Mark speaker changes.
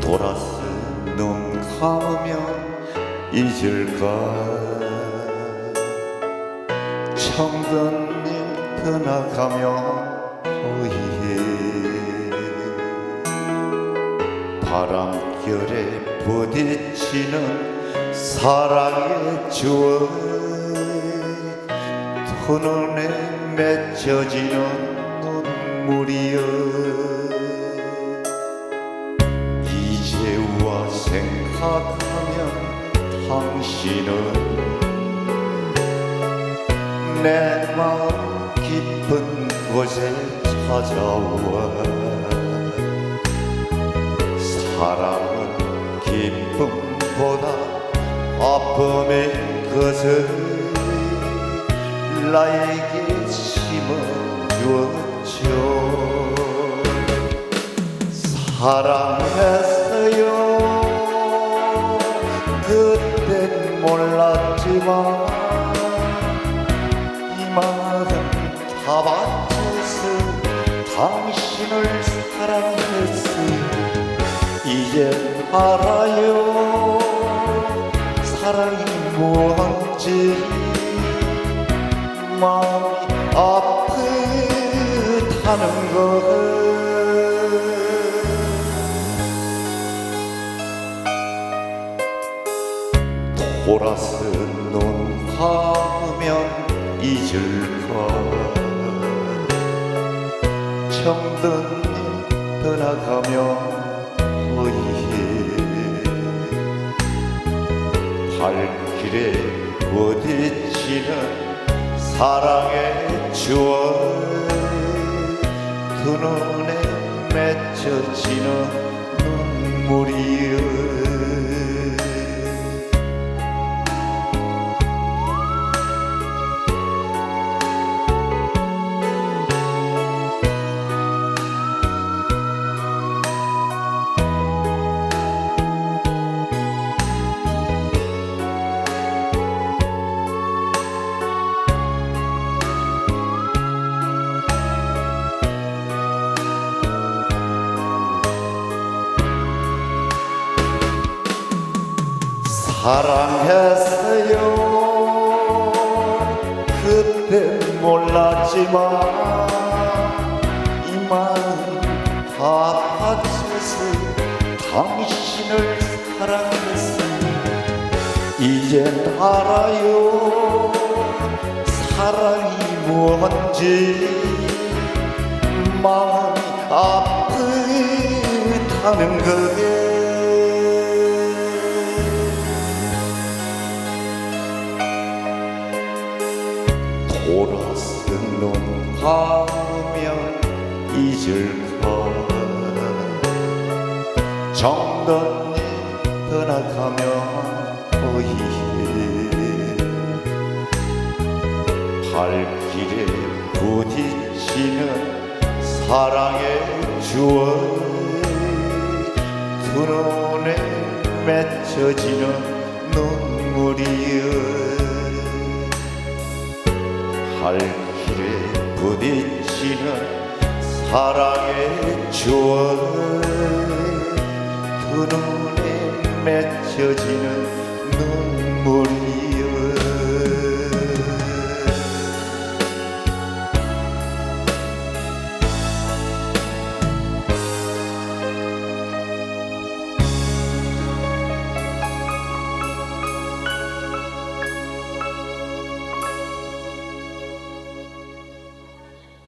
Speaker 1: 돌아선 눈 감으면 잊을까? 청전님 떠나가며 후회해. 바람결에 부딪히는 사랑의 주얼 푸눈에 맺혀지는 눈물이여. 이제와 생각하면 당신은 내 마음 깊은 곳에 찾아와. 사랑은 기쁨보다 아픔의 것을 나에게 심어주었 죠 사랑했어요. 그땐 몰랐지만 이 마음 다 바쳐서 당신을 사랑했어요 이제 알아요. 사랑이 뭔지 마음이 아프 다는 걸 돌아서 눈 감으면 잊을까 정든 떠나가며 후회 발길에 부딪히는 사랑의 추억 두 눈에 맺혀지는 사랑했어요. 그때 몰랐지만 이 마음 다 바쳐서 당신을 사랑했어요. 이젠 알아요. 사랑이 뭔지. 마음이 아프다는 거에 눈 감으면 잊을까 정든이 떠나가면 후회 발길에 부딪히는 사랑의 추억 두 눈에 맺혀지는 눈물이여. 발길에 부딪히는 사랑의 추억 두 눈에 맺혀지는 눈물이